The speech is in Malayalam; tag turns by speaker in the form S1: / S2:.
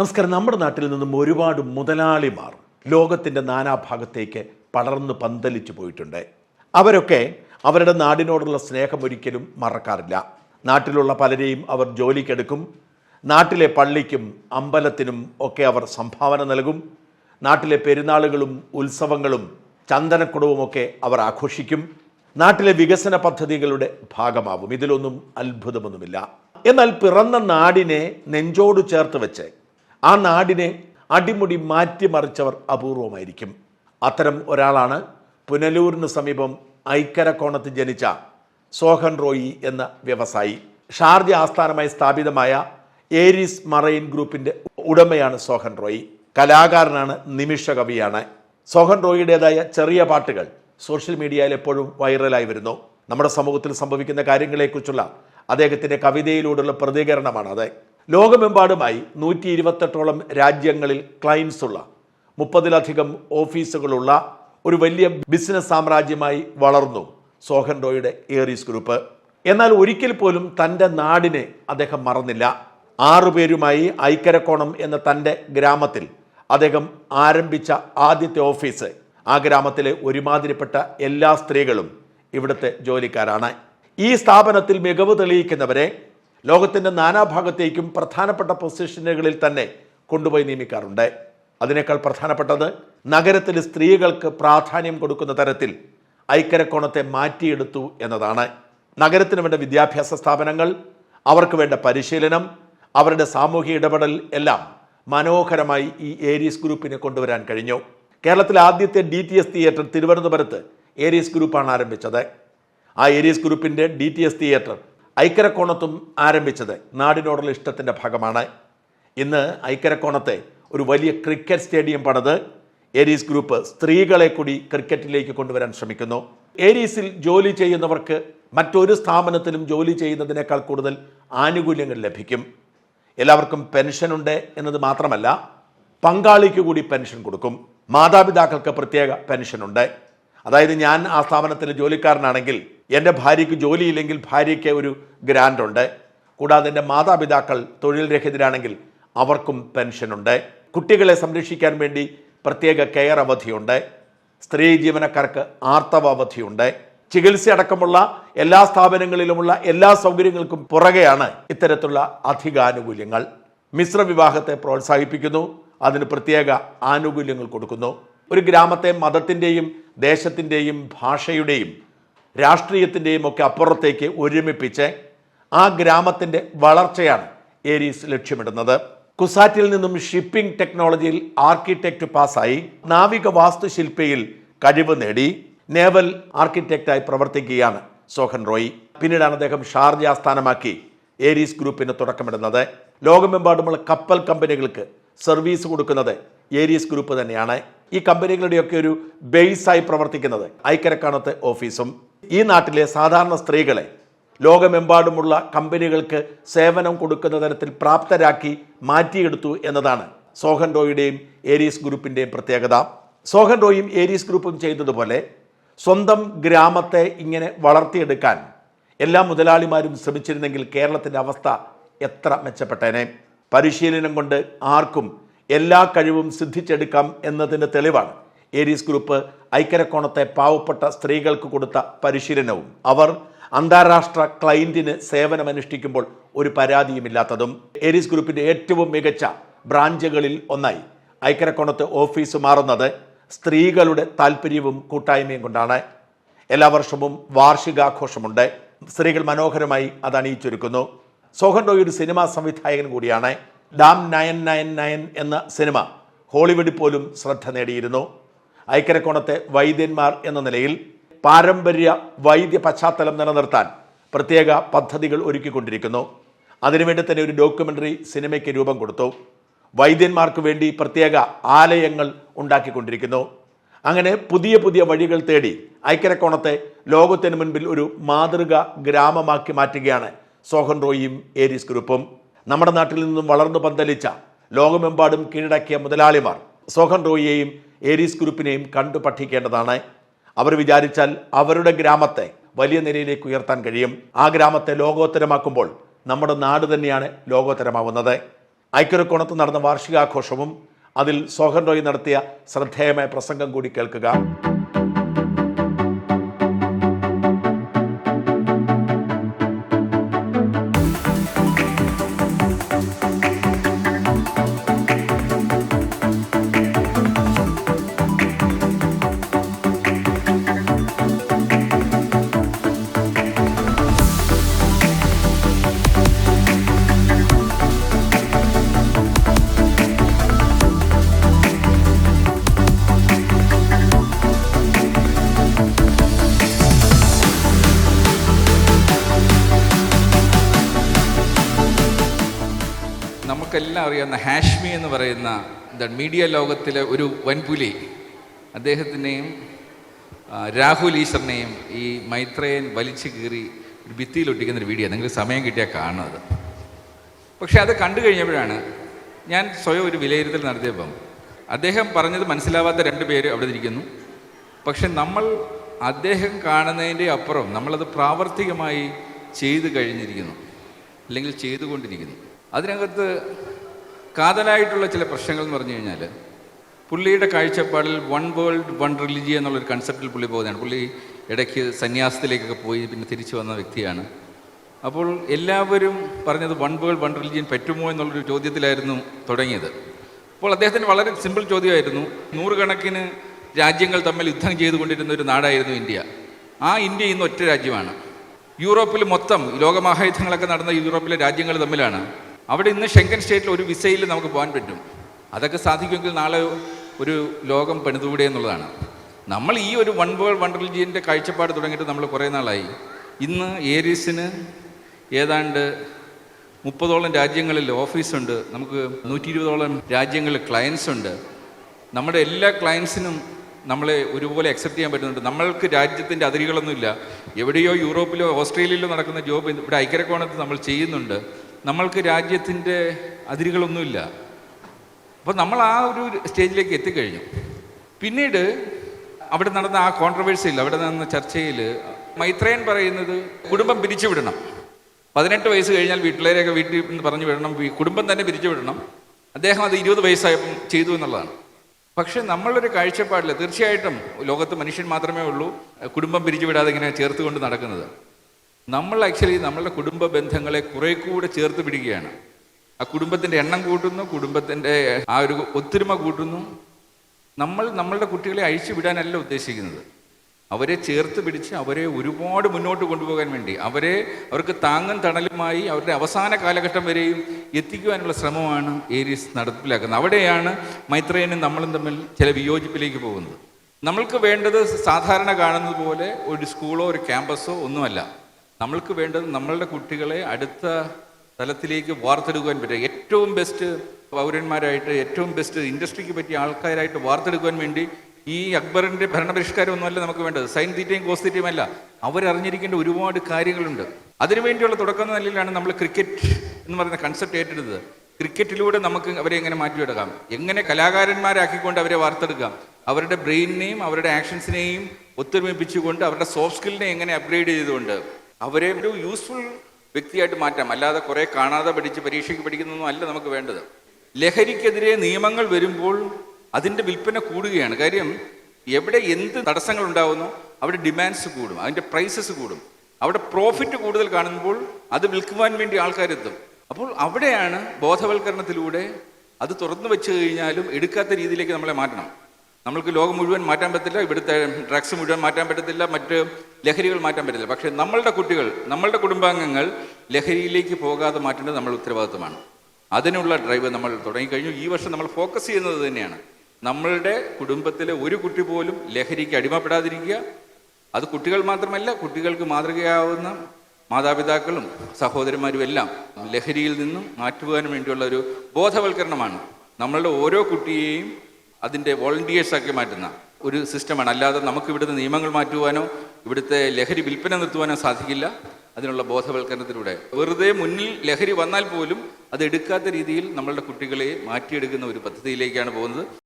S1: നമസ്കാരം. നമ്മുടെ നാട്ടിൽ നിന്നും ഒരുപാട് മുതലാളിമാർ ലോകത്തിന്റെ നാനാഭാഗത്തേക്ക് പടർന്ന് പന്തലിച്ചു പോയിട്ടുണ്ട്. അവരൊക്കെ അവരുടെ നാടിനോടുള്ള സ്നേഹം ഒരിക്കലും മറക്കാറില്ല. നാട്ടിലുള്ള പലരെയും അവർ ജോലിക്കെടുക്കും. നാട്ടിലെ പള്ളിക്കും അമ്പലത്തിനും ഒക്കെ അവർ സംഭാവന നൽകും. നാട്ടിലെ പെരുന്നാളുകളും ഉത്സവങ്ങളും ചന്ദനക്കുടവുമൊക്കെ അവർ ആഘോഷിക്കും. നാട്ടിലെ വികസന പദ്ധതികളുടെ ഭാഗമാവും. ഇതിലൊന്നും അത്ഭുതമൊന്നുമില്ല. എന്നാൽ പിറന്ന നാടിനെ നെഞ്ചോട് ചേർത്ത് വെച്ച് ആ നാടിനെ അടിമുടി മാറ്റിമറിച്ചവർ അപൂർവമായിരിക്കും. അത്തരം ഒരാളാണ് പുനലൂരിന് സമീപം ഐക്കരക്കോണത്ത് ജനിച്ച സോഹൻ റോയി എന്ന വ്യവസായി. ഷാർജ ആസ്ഥാനമായി സ്ഥാപിതമായ ഏരീസ് മറൈൻ ഗ്രൂപ്പിന്റെ ഉടമയാണ് സോഹൻ റോയി. കലാകാരനാണ് നിമിഷ കവിയാണ്. സോഹൻ റോയിയുടേതായ ചെറിയ പാട്ടുകൾ സോഷ്യൽ മീഡിയയിൽ എപ്പോഴും വൈറലായി വരുന്നു. നമ്മുടെ സമൂഹത്തിൽ സംഭവിക്കുന്ന കാര്യങ്ങളെക്കുറിച്ചുള്ള അദ്ദേഹത്തിന്റെ കവിതയിലൂടെയുള്ള പ്രതികരണമാണ് അത്. ലോകമെമ്പാടുമായി നൂറ്റി ഇരുപത്തെട്ടോളം രാജ്യങ്ങളിൽ ക്ലയൻസ് ഉള്ള മുപ്പതിലധികം ഓഫീസുകളുള്ള ഒരു വലിയ ബിസിനസ് സാമ്രാജ്യമായി വളർന്നു സോഹൻ റോയുടെ ഏറീസ് ഗ്രൂപ്പ്. എന്നാൽ ഒരിക്കൽ പോലും തന്റെ നാടിനെ അദ്ദേഹം മറന്നില്ല. ആറുപേരുമായി ഐക്കരക്കോണം എന്ന തന്റെ ഗ്രാമത്തിൽ അദ്ദേഹം ആരംഭിച്ച ആദ്യത്തെ ഓഫീസ്. ആ ഗ്രാമത്തിലെ ഒരുമാതിരിപ്പെട്ട എല്ലാ സ്ത്രീകളും ഇവിടുത്തെ ജോലിക്കാരാണ്. ഈ സ്ഥാപനത്തിൽ മികവ് തെളിയിക്കുന്നവരെ ലോകത്തിന്റെ നാനാഭാഗത്തേക്കും പ്രധാനപ്പെട്ട പൊസിഷനുകളിൽ തന്നെ കൊണ്ടുപോയി നിയമിക്കാറുണ്ട്. അതിനേക്കാൾ പ്രധാനപ്പെട്ടത് നഗരത്തിൽ സ്ത്രീകൾക്ക് പ്രാധാന്യം കൊടുക്കുന്ന തരത്തിൽ ഐക്കരക്കോണത്തെ മാറ്റിയെടുത്തു എന്നതാണ്. നഗരത്തിന് വേണ്ട വിദ്യാഭ്യാസ സ്ഥാപനങ്ങൾ അവർക്ക് വേണ്ട പരിശീലനം അവരുടെ സാമൂഹിക ഇടപെടൽ എല്ലാം മനോഹരമായി ഈ ഏരീസ് ഗ്രൂപ്പിനെ കൊണ്ടുവരാൻ കഴിഞ്ഞു. കേരളത്തിലെ ആദ്യത്തെ ഡി ടി എസ് തിയേറ്റർ തിരുവനന്തപുരത്ത് ഏരീസ് ഗ്രൂപ്പാണ് ആരംഭിച്ചത്. ആ ഏരീസ് ഗ്രൂപ്പിന്റെ ഡി ടി എസ് തിയേറ്റർ ഐക്കരക്കോണത്തും ആരംഭിച്ചത് നാടിനോടുള്ള ഇഷ്ടത്തിന്റെ ഭാഗമാണ്. ഇന്ന് ഐക്കരക്കോണത്തെ ഒരു വലിയ ക്രിക്കറ്റ് സ്റ്റേഡിയം പണത് ഏരീസ് ഗ്രൂപ്പ് സ്ത്രീകളെ കൂടി ക്രിക്കറ്റിലേക്ക് കൊണ്ടുവരാൻ ശ്രമിക്കുന്നു. ഏരീസിൽ ജോലി ചെയ്യുന്നവർക്ക് മറ്റൊരു സ്ഥാപനത്തിലും ജോലി ചെയ്യുന്നതിനേക്കാൾ കൂടുതൽ ആനുകൂല്യങ്ങൾ ലഭിക്കും. എല്ലാവർക്കും പെൻഷനുണ്ട് എന്നത് മാത്രമല്ല പങ്കാളിക്ക് കൂടി പെൻഷൻ കൊടുക്കും. മാതാപിതാക്കൾക്ക് പ്രത്യേക പെൻഷനുണ്ട്. അതായത് ഞാൻ ആ സ്ഥാപനത്തിലെ ജോലിക്കാരനാണെങ്കിൽ എന്റെ ഭാര്യയ്ക്ക് ജോലിയില്ലെങ്കിൽ ഭാര്യയ്ക്ക് ഒരു ഗ്രാൻഡ് ഉണ്ട് കൂടാതെ എന്റെ മാതാപിതാക്കൾ തൊഴിൽ രഹിതരാണെങ്കിൽ അവർക്കും പെൻഷനുണ്ട്. കുട്ടികളെ സംരക്ഷിക്കാൻ വേണ്ടി പ്രത്യേക കെയർ അവധിയുണ്ട്. സ്ത്രീ ജീവനക്കാർക്ക് ആർത്തവ അവധിയുണ്ട്. ചികിത്സ അടക്കമുള്ള എല്ലാ സ്ഥാപനങ്ങളിലുമുള്ള എല്ലാ സൗകര്യങ്ങൾക്കും പുറകെയാണ് ഇത്തരത്തിലുള്ള അധികാനുകൂല്യങ്ങൾ. മിശ്ര വിവാഹത്തെ പ്രോത്സാഹിപ്പിക്കുന്നു. അതിന് പ്രത്യേക ആനുകൂല്യങ്ങൾ കൊടുക്കുന്നു. ഒരു ഗ്രാമത്തെ മതത്തിന്റെയും ദേശത്തിന്റെയും ഭാഷയുടെയും രാഷ്ട്രീയത്തിന്റെയും ഒക്കെ അപ്പുറത്തേക്ക് ഒരുമിപ്പിച്ച് ആ ഗ്രാമത്തിന്റെ വളർച്ചയാണ് ഏരീസ് ലക്ഷ്യമിടുന്നത്. കുസാറ്റിൽ നിന്നും ഷിപ്പിംഗ് ടെക്നോളജിയിൽ ആർക്കിടെക്ട് പാസ്സായി. നാവിക വാസ്തുശില്പിയിൽ കഴിവ് നേടി. നേവൽ ആർക്കിടെക്റ്റായി പ്രവർത്തിക്കുകയാണ് സോഹൻ റോയി. പിന്നീടാണ് അദ്ദേഹം ഷാർജ ആസ്ഥാനമാക്കി ഏരീസ് ഗ്രൂപ്പിന് തുടക്കമിടുന്നത്. ലോകമെമ്പാടുമുള്ള കപ്പൽ കമ്പനികൾക്ക് സർവീസ് കൊടുക്കുന്നത് ഏരീസ് ഗ്രൂപ്പ് തന്നെയാണ്. ഈ കമ്പനികളുടെയൊക്കെ ഒരു ബേസായി പ്രവർത്തിക്കുന്നത് ഐക്കരക്കാണത്തെ ഓഫീസും ഈ നാട്ടിലെ സാധാരണ സ്ത്രീകളെ ലോകമെമ്പാടുമുള്ള കമ്പനികൾക്ക് സേവനം കൊടുക്കുന്ന തരത്തിൽ പ്രാപ്തരാക്കി മാറ്റിയെടുത്തു എന്നതാണ് സോഹൻ റോയുടെയും ഏരീസ് ഗ്രൂപ്പിന്റെയും പ്രത്യേകത. സോഹൻ റോയും ഏരീസ് ഗ്രൂപ്പും ചെയ്തതുപോലെ സ്വന്തം ഗ്രാമത്തെ ഇങ്ങനെ വളർത്തിയെടുക്കാൻ എല്ലാ മുതലാളിമാരും ശ്രമിച്ചിരുന്നെങ്കിൽ കേരളത്തിന്റെ അവസ്ഥ എത്ര മെച്ചപ്പെട്ടേനെ. പരിശീലനം കൊണ്ട് ആർക്കും എല്ലാ കഴിവും സിദ്ധിച്ചെടുക്കാം എന്നതിന്റെ തെളിവാണ് ഏരീസ് ഗ്രൂപ്പ് ഐക്കരക്കോണത്തെ പാവപ്പെട്ട സ്ത്രീകൾക്ക് കൊടുത്ത പരിശീലനവും അവർ അന്താരാഷ്ട്ര ക്ലയന്റിന് സേവനമനുഷ്ഠിക്കുമ്പോൾ ഒരു പരാതിയുമില്ലാത്തതും എരിസ് ഗ്രൂപ്പിന്റെ ഏറ്റവും മികച്ച ബ്രാഞ്ചുകളിൽ ഒന്നായി. ഐക്കരക്കോണത്ത് ഓഫീസ് മാറുന്നത് സ്ത്രീകളുടെ താല്പര്യവും കൂട്ടായ്മയും കൊണ്ടാണ്. എല്ലാ വർഷവും വാർഷികാഘോഷമുണ്ട്. സ്ത്രീകൾ മനോഹരമായി അത് അണിയിച്ചൊരുക്കുന്നു. സോഹൻ റോയ് ഒരു സിനിമാ സംവിധായകൻ കൂടിയാണ്. ഡാം നയൻ നയൻ നയൻ എന്ന സിനിമ ഹോളിവുഡിൽ പോലും ശ്രദ്ധ നേടിയിരുന്നു. ഐക്കരക്കോണത്തെ വൈദ്യന്മാർ എന്ന നിലയിൽ പാരമ്പര്യ വൈദ്യ പശ്ചാത്തലം നിലനിർത്താൻ പ്രത്യേക പദ്ധതികൾ ഒരുക്കിക്കൊണ്ടിരിക്കുന്നു. അതിനുവേണ്ടി തന്നെ ഒരു ഡോക്യുമെന്ററി സിനിമയ്ക്ക് രൂപം കൊടുത്തു. വൈദ്യന്മാർക്ക് വേണ്ടി പ്രത്യേക ആലയങ്ങൾ ഉണ്ടാക്കിക്കൊണ്ടിരിക്കുന്നു. അങ്ങനെ പുതിയ പുതിയ വഴികൾ തേടി ഐക്കരക്കോണത്തെ ലോകത്തിന് മുൻപിൽ ഒരു മാതൃക ഗ്രാമമാക്കി മാറ്റുകയാണ് സോഹൻ റോയിയും ഏരീസ് ഗ്രൂപ്പും. നമ്മുടെ നാട്ടിൽ നിന്നും വളർന്നു പന്തലിച്ച ലോകമെമ്പാടും കീഴടക്കിയ മുതലാളിമാർ സോഹൻ റോയിയെയും ഏരീസ് ഗ്രൂപ്പിനെയും കണ്ടു പഠിക്കേണ്ടതാണ്. അവർ വിചാരിച്ചാൽ അവരുടെ ഗ്രാമത്തെ വലിയ നിലയിലേക്ക് ഉയർത്താൻ കഴിയും. ആ ഗ്രാമത്തെ ലോകോത്തരമാക്കുമ്പോൾ നമ്മുടെ നാട് തന്നെയാണ് ലോകോത്തരമാവുന്നത്. ഐക്യരക്കോണത്ത് നടന്ന വാർഷികാഘോഷവും അതിൽ സോഹൻ റോയ് നടത്തിയ ശ്രദ്ധേയമായ പ്രസംഗം കൂടി കേൾക്കുക.
S2: നമുക്കെല്ലാം അറിയാവുന്ന ഹാഷ്മി എന്ന് പറയുന്ന എന്താണ് മീഡിയ ലോകത്തിലെ ഒരു വൻപുലി. അദ്ദേഹത്തിനെയും രാഹുൽ ഈശ്വറിനെയും ഈ മൈത്രേയൻ വലിച്ചു കീറി ഒരു ഭിത്തിയിൽ ഒട്ടിക്കുന്ന ഒരു വീഡിയോ. നിങ്ങൾ സമയം കിട്ടിയാൽ കാണുന്നത് പക്ഷെ അത് കണ്ടു കഴിഞ്ഞപ്പോഴാണ് ഞാൻ സ്വയം ഒരു വിലയിരുത്തൽ നടത്തിയപ്പം അദ്ദേഹം പറഞ്ഞത് മനസ്സിലാവാത്ത രണ്ട് പേര് അവിടെ ഇരിക്കുന്നു. പക്ഷെ നമ്മൾ അദ്ദേഹം കാണുന്നതിന്റെ അപ്പുറം നമ്മളത് പ്രാവർത്തികമായി ചെയ്തു കഴിഞ്ഞിരിക്കുന്നു. അല്ലെങ്കിൽ ചെയ്തുകൊണ്ടിരിക്കുന്നു. അതിനകത്ത് കാതലായിട്ടുള്ള ചില പ്രശ്നങ്ങൾ എന്ന് പറഞ്ഞു കഴിഞ്ഞാൽ പുള്ളിയുടെ കാഴ്ചപ്പാടിൽ വൺ വേൾഡ് വൺ റിലിജിയ എന്നുള്ളൊരു കൺസെപ്റ്റിൽ പുള്ളി പോകുന്നതാണ്. പുള്ളി ഇടയ്ക്ക് സന്യാസത്തിലേക്കൊക്കെ പോയി പിന്നെ തിരിച്ചു വന്ന വ്യക്തിയാണ്. അപ്പോൾ എല്ലാവരും പറഞ്ഞത് വൺ വേൾഡ് വൺ റിലിജിയൻ പറ്റുമോ എന്നുള്ളൊരു ചോദ്യത്തിലായിരുന്നു തുടങ്ങിയത്. അപ്പോൾ അദ്ദേഹത്തിന് വളരെ സിമ്പിൾ ചോദ്യമായിരുന്നു. നൂറുകണക്കിന് രാജ്യങ്ങൾ തമ്മിൽ യുദ്ധം ചെയ്തുകൊണ്ടിരുന്ന ഒരു നാടായിരുന്നു ഇന്ത്യ. ആ ഇന്ത്യ ഇന്ന് ഒറ്റ രാജ്യമാണ്. യൂറോപ്പിൽ മൊത്തം ലോകമഹായുദ്ധങ്ങളൊക്കെ നടന്ന യൂറോപ്പിലെ രാജ്യങ്ങൾ തമ്മിലാണ്. അവിടെ ഇന്ന് ഷെങ്കൻ സ്റ്റേറ്റിൽ ഒരു വിസയിൽ നമുക്ക് പോകാൻ പറ്റും. അതൊക്കെ സാധിക്കുമെങ്കിൽ നാളെ ഒരു ലോകം പണിതുകൂടെ എന്നുള്ളതാണ്. നമ്മൾ ഈ ഒരു വൺ വേൾഡ് വൺ റിലിജിയന്റെ കാഴ്ചപ്പാട് തുടങ്ങിയിട്ട് നമ്മൾ കുറേ നാളായി. ഇന്ന് ഏരീസിന് ഏതാണ്ട് മുപ്പതോളം രാജ്യങ്ങളിൽ ഓഫീസുണ്ട് നമുക്ക് നൂറ്റി ഇരുപതോളം രാജ്യങ്ങളിൽ ക്ലയൻസ് ഉണ്ട്. നമ്മുടെ എല്ലാ ക്ലയൻസിനും നമ്മളെ ഒരുപോലെ അക്സെപ്റ്റ് ചെയ്യാൻ പറ്റുന്നുണ്ട്. നമ്മൾക്ക് രാജ്യത്തിന്റെ അതിരുകളൊന്നുമില്ല. എവിടെയോ യൂറോപ്പിലോ ഓസ്ട്രേലിയയിലോ നടക്കുന്ന ജോബ് ഇവിടെ ഐക്യരക്കോണത്ത് നമ്മൾ ചെയ്യുന്നുണ്ട്. നമ്മൾക്ക് രാജ്യത്തിന്റെ അതിരുകളൊന്നുമില്ല. അപ്പോൾ നമ്മൾ ആ ഒരു സ്റ്റേജിലേക്ക് എത്തിക്കഴിഞ്ഞു. പിന്നീട് അവിടെ നടന്ന ആ കോൺട്രവേഴ്സിയിൽ അവിടെ നടന്ന ചർച്ചയിൽ മൈത്രേയൻ പറയുന്നത് കുടുംബം പിരിച്ചുവിടണം പതിനെട്ട് വയസ്സ് കഴിഞ്ഞാൽ വീട്ടിലേരെയൊക്കെ വീട്ടിൽ നിന്ന് പറഞ്ഞു വിടണം കുടുംബം തന്നെ പിരിച്ചുവിടണം അദ്ദേഹം അത് ഇരുപത് വയസ്സായപ്പം ചെയ്തു എന്നുള്ളതാണ്. പക്ഷേ നമ്മളൊരു കാഴ്ചപ്പാടിൽ തീർച്ചയായിട്ടും ലോകത്ത് മനുഷ്യൻ മാത്രമേ ഉള്ളൂ കുടുംബം പിരിച്ചുവിടാതെ ഇങ്ങനെ ചേർത്ത് കൊണ്ട് നടക്കുന്നത്. നമ്മൾ ആക്ച്വലി നമ്മളുടെ കുടുംബ ബന്ധങ്ങളെ കുറെ കൂടെ ചേർത്ത് പിടിക്കുകയാണ്. ആ കുടുംബത്തിന്റെ എണ്ണം കൂട്ടുന്നു കുടുംബത്തിന്റെ ആ ഒരു ഒത്തൊരുമ കൂട്ടുന്നു. നമ്മൾ നമ്മളുടെ കുട്ടികളെ അഴിച്ചു വിടാനല്ല ഉദ്ദേശിക്കുന്നത്. അവരെ ചേർത്ത് പിടിച്ച് അവരെ ഒരുപാട് മുന്നോട്ട് കൊണ്ടുപോകാൻ വേണ്ടി അവരെ അവർക്ക് താങ്ങും തണലുമായി അവരുടെ അവസാന കാലഘട്ടം വരെയും എത്തിക്കുവാനുള്ള ശ്രമമാണ് ഏരീസ് നടപ്പിലാക്കുന്നത്. അവിടെയാണ് മൈത്രേനും നമ്മളും തമ്മിൽ ചില വിയോജിപ്പിലേക്ക് പോകുന്നത്. നമ്മൾക്ക് വേണ്ടത് സാധാരണ കാണുന്നത് പോലെ ഒരു സ്കൂളോ ഒരു ക്യാമ്പസോ ഒന്നുമല്ല. നമ്മൾക്ക് വേണ്ടത് നമ്മളുടെ കുട്ടികളെ അടുത്ത തലത്തിലേക്ക് വാർത്തെടുക്കാൻ പറ്റുക. ഏറ്റവും ബെസ്റ്റ് പൗരന്മാരായിട്ട് ഏറ്റവും ബെസ്റ്റ് ഇൻഡസ്ട്രിക്ക് പറ്റിയ ആൾക്കാരായിട്ട് വാർത്തെടുക്കാൻ വേണ്ടി ഈ അക്ബറിന്റെ ഭരണപരിഷ്കാരം ഒന്നുമല്ല നമുക്ക് വേണ്ടത്. സൈൻ തീറ്റയും കോസ് തീറ്റയും അല്ല. അവരറിഞ്ഞിരിക്കേണ്ട ഒരുപാട് കാര്യങ്ങളുണ്ട്. അതിനുവേണ്ടിയുള്ള തുടക്കം നിലയിലാണ് നമ്മൾ ക്രിക്കറ്റ് എന്ന് പറയുന്ന കൺസെപ്റ്റ് ഏറ്റെടുത്തത്. ക്രിക്കറ്റിലൂടെ നമുക്ക് അവരെ എങ്ങനെ മാറ്റിയെടുക്കാം? എങ്ങനെ കലാകാരന്മാരാക്കിക്കൊണ്ട് അവരെ വാർത്തെടുക്കാം? അവരുടെ ബ്രെയിനിനെയും അവരുടെ ആക്ഷൻസിനെയും ഒത്തൊരുമിപ്പിച്ചുകൊണ്ട് അവരുടെ സോഫ്റ്റ് സ്കില്ലിനെ എങ്ങനെ അപ്ഗ്രേഡ് ചെയ്തുകൊണ്ട് അവരെ ഒരു യൂസ്ഫുൾ വ്യക്തിയായിട്ട് മാറ്റാം. അല്ലാതെ കുറെ കാണാതെ പഠിച്ച് പരീക്ഷയ്ക്ക് പഠിക്കുന്നൊന്നും അല്ല നമുക്ക് വേണ്ടത്. ലഹരിക്കെതിരെ നിയമങ്ങൾ വരുമ്പോൾ അതിന്റെ വിൽപ്പന കൂടുകയാണ്. കാര്യം എവിടെ എന്ത് തടസ്സങ്ങൾ ഉണ്ടാവുന്നു അവിടെ ഡിമാൻഡ്സ് കൂടും അതിന്റെ പ്രൈസസ് കൂടും. അവിടെ പ്രോഫിറ്റ് കൂടുതൽ കാണുമ്പോൾ അത് വിൽക്കുവാൻ വേണ്ടി ആൾക്കാരെത്തും. അപ്പോൾ അവിടെയാണ് ബോധവൽക്കരണത്തിലൂടെ അത് തുറന്നു വെച്ച് കഴിഞ്ഞാലും എടുക്കാത്ത രീതിയിലേക്ക് നമ്മളെ മാറ്റണം. നമ്മൾക്ക് ലോകം മുഴുവൻ മാറ്റാൻ പറ്റില്ല ഇവിടുത്തെ ഡ്രഗ്സ് മുഴുവൻ മാറ്റാൻ പറ്റത്തില്ല മറ്റ് ലഹരികൾ മാറ്റാൻ പറ്റില്ല. പക്ഷേ നമ്മളുടെ കുട്ടികൾ നമ്മളുടെ കുടുംബാംഗങ്ങൾ ലഹരിയിലേക്ക് പോകാതെ മാറ്റേണ്ടത് നമ്മൾ ഉത്തരവാദിത്വമാണ് അതിനുള്ള ഡ്രൈവ് നമ്മൾ തുടങ്ങിക്കഴിഞ്ഞു. ഈ വർഷം നമ്മൾ ഫോക്കസ് ചെയ്യുന്നത് തന്നെയാണ്. നമ്മളുടെ കുടുംബത്തിലെ ഒരു കുട്ടി പോലും ലഹരിക്ക് അടിമപ്പെടാതിരിക്കുക. അത് കുട്ടികൾ മാത്രമല്ല കുട്ടികൾക്ക് മാതൃകയാവുന്ന മാതാപിതാക്കളും സഹോദരന്മാരും എല്ലാം ലഹരിയിൽ നിന്നും മാറ്റുവാൻ വേണ്ടിയുള്ള ഒരു ബോധവൽക്കരണമാണ്. നമ്മളുടെ ഓരോ കുട്ടിയെയും അതിന്റെ വോളണ്ടിയേഴ്സാക്കി മാറ്റുന്ന ഒരു സിസ്റ്റമാണ്. അല്ലാതെ നമുക്ക് ഇവിടുത്തെ നിയമങ്ങൾ മാറ്റുവാനോ ഇവിടുത്തെ ലഹരി വിൽപ്പന നിർത്തുവാനോ സാധിക്കില്ല. അതിനുള്ള ബോധവൽക്കരണത്തിലൂടെ. വെറുതെ മുന്നിൽ ലഹരി വന്നാൽ പോലും അത് എടുക്കാത്ത രീതിയിൽ നമ്മളുടെ കുട്ടികളെ മാറ്റിയെടുക്കുന്ന ഒരു പദ്ധതിയിലേക്കാണ് പോകുന്നത്.